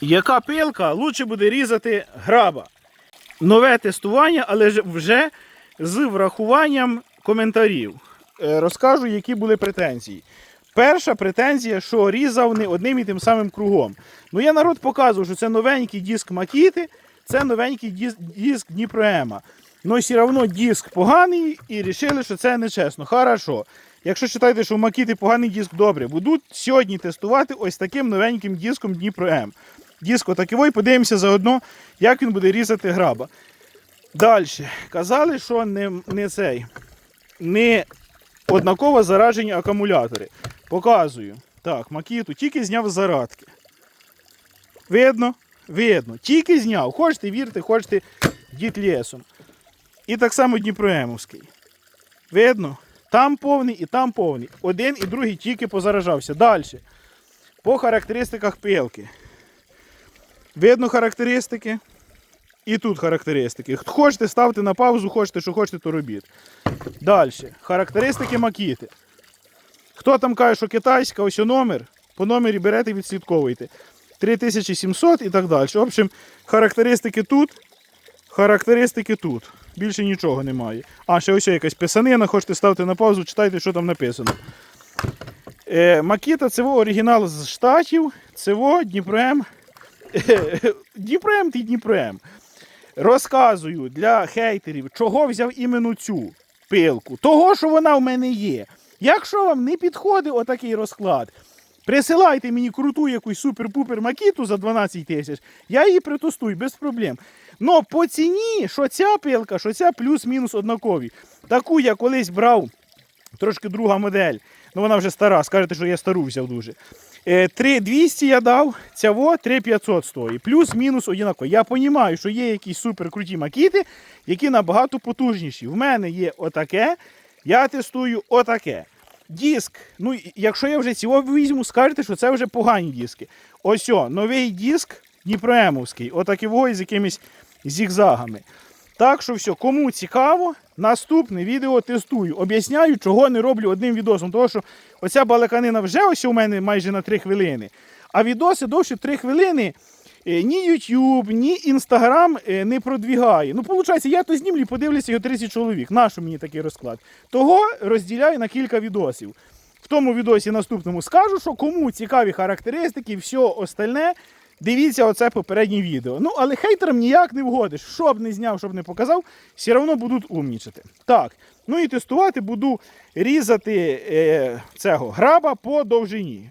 Яка пилка лучше буде різати граба? Нове тестування, але вже з врахуванням коментарів. Е, Розкажу, які були претензії. Перша претензія, що різав не одним і тим самим кругом. Ну я народ показував, що це новенький диск Макіти, це новенький диск, диск Дніпроема. Ну все одно диск поганий і вирішили, що це нечесно. Хорошо. Якщо вважаєте, що у Макіти поганий диск, добре, будуть сьогодні тестувати ось таким новеньким диском Дніпро М. Диск отакий, подивимося заодно, як він буде різати граба. Далі. Казали, що не, не цей, не однаково заражені акумулятори. Показую. Так, Макіту тільки зняв зарадки. Видно? Видно. Тільки зняв. Хочете вірте, хочете дід лісом. І так само Дніпроемовський. Видно? Там повний і там повний. Один і другий тільки позаражався. Далі. По характеристиках пилки. Видно характеристики. І тут характеристики. Хочете ставте на паузу, хочете, що хочете, то робіть. Далі. Характеристики макіти. Хто там каже, що китайська, ось номер. По номері берете, і відслідковуєте. 3700 і так далі. В общем, характеристики тут, характеристики тут. Більше нічого немає. А, ще ось якась писанина, хочете ставте на паузу, читайте, що там написано. Е, Макіта це оригінал з штатів, це во Дніпром ти Дніпром. Розказую для хейтерів, чого взяв іменно цю пилку. Того, що вона в мене є. Якщо вам не підходить отакий розклад, присилайте мені круту якусь супер-пупер макіту за 12 тисяч, я її притестую без проблем. Но по ціні, що ця пилка, що ця плюс-мінус однакові. Таку я колись брав, трошки друга модель, ну вона вже стара, скажете, що я стару взяв дуже. Е, 3200 я дав, ця 3500 стоїть. Плюс-мінус однаково. Я розумію, що є якісь суперкруті макіти, які набагато потужніші. В мене є отаке, я тестую отаке. Диск, ну якщо я вже цього візьму, скажете, що це вже погані диски. Ось о, новий диск Дніпроемовський, отакий з якимись зігзагами. Так що все, кому цікаво, наступне відео тестую. Об'ясняю, чого не роблю одним відосом. Тому що оця балаканина вже ось у мене майже на 3 хвилини. А відоси довше 3 хвилини е, ні YouTube, ні Instagram е, не продвігає. Ну, виходить, я то знімлю, і подивлюся його 30 чоловік. Нащо мені такий розклад? Того розділяю на кілька відосів. В тому відосі наступному скажу, що кому цікаві характеристики, все остальне. Дивіться оце попереднє відео. Ну, але хейтерам ніяк не вгодиш. Щоб не зняв, щоб не показав, все одно будуть умнічити. Так, ну і тестувати буду різати е, цього граба по довжині.